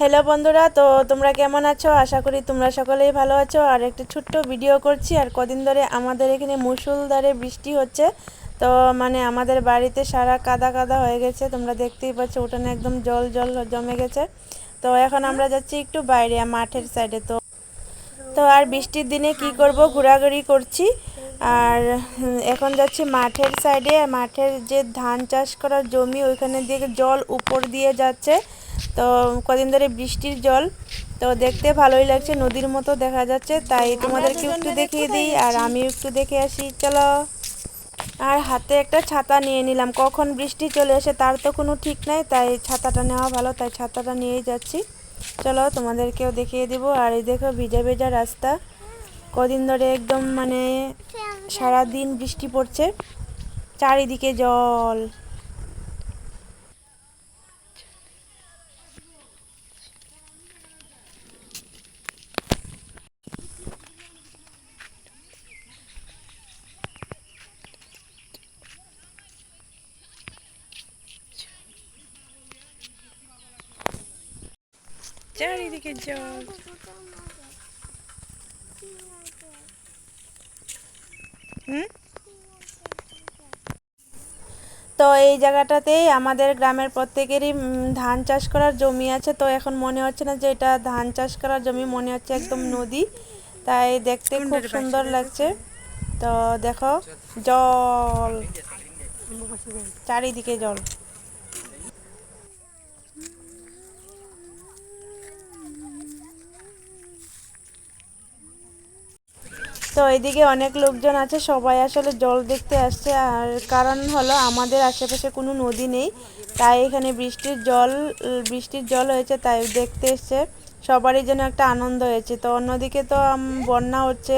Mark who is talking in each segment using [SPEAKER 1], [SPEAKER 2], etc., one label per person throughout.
[SPEAKER 1] Hello বন্ধুরা, তো তোমরা কেমন আছো? আশা করি তোমরা সকলেই ভালো আছো। আর একটা ছোট্ট ভিডিও করছি, আর কদিন ধরে আমাদের এখানে মুসুলধারে বৃষ্টি হচ্ছে। তো মানে আমাদের বাড়িতে সারা কাদা কাদা হয়ে গেছে, তোমরা দেখতেই পাচ্ছ, উঠানে একদম জল জল জমে গেছে। তো এখন আমরা যাচ্ছি একটু বাইরে, মাঠের সাইডে তো তো আর বৃষ্টির দিনে কি করব, ঘোরাঘুরি করছি। আর এখন যাচ্ছি মাঠের সাইডে মাঠের যে ধান চাষ করার জমি, ওইখানে দিকে জল উপর দিয়ে যাচ্ছে। তো কদিন ধরে বৃষ্টির জল তো দেখতে ভালোই লাগছে নদীর মতো দেখা যাচ্ছে তাই তোমাদেরকে একটু দেখিয়ে দিই আর আমিও একটু দেখে আসি চলো। আর হাতে একটা ছাতা নিয়ে নিলাম কখন বৃষ্টি চলে আসে তার তো কোনো ঠিক নাই তাই ছাতাটা নেওয়া ভালো তাই ছাতাটা নিয়েই যাচ্ছি। চলো তোমাদেরকেও দেখিয়ে দিব আর এই দেখো ভিজা ভেজা রাস্তা কদিন ধরে একদম মানে সারা দিন বৃষ্টি পড়ছে চারিদিকে জল। চারিদিকে জল হুম তো এই জায়গাটাতেই আমাদের গ্রামের প্রত্যেকেরই ধান চাষ করার জমি আছে। তো এখন মনে হচ্ছে না যে এটা ধান চাষ করার জমি মনে হচ্ছে একদম নদী। তাই দেখতে খুব সুন্দর লাগছে। তো দেখো জল। চারিদিকে জল। তো এইদিকে অনেক লোকজন আছে, সবাই আসলে জল দেখতে আসছে। আর কারণ হলো আমাদের আশেপাশে কোনো নদী নেই, তাই এখানে বৃষ্টির জল বৃষ্টির জল হয়েছে তাই দেখতে এসছে। সবারই যেন একটা আনন্দ হয়েছে। তো অন্যদিকে তো বন্যা হচ্ছে,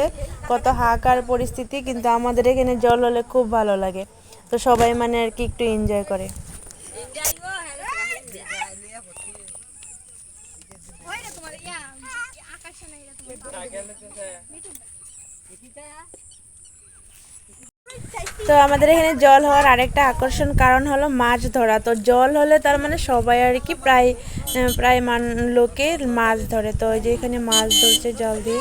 [SPEAKER 1] কত হাহাকার পরিস্থিতি, কিন্তু আমাদের এখানে জল হলে খুব ভালো লাগে। তো সবাই মানে আর কি একটু এনজয় করে। তো আমাদের এখানে জল হওয়ার আরেকটা আকর্ষণ কারণ হলো মাছ ধরা। তো জল হলে তার মানে সবাই আর কি প্রায় প্রায় মান, লোকে মাছ ধরে। তো ওই যে এখানে মাছ ধরছে জল দিয়ে।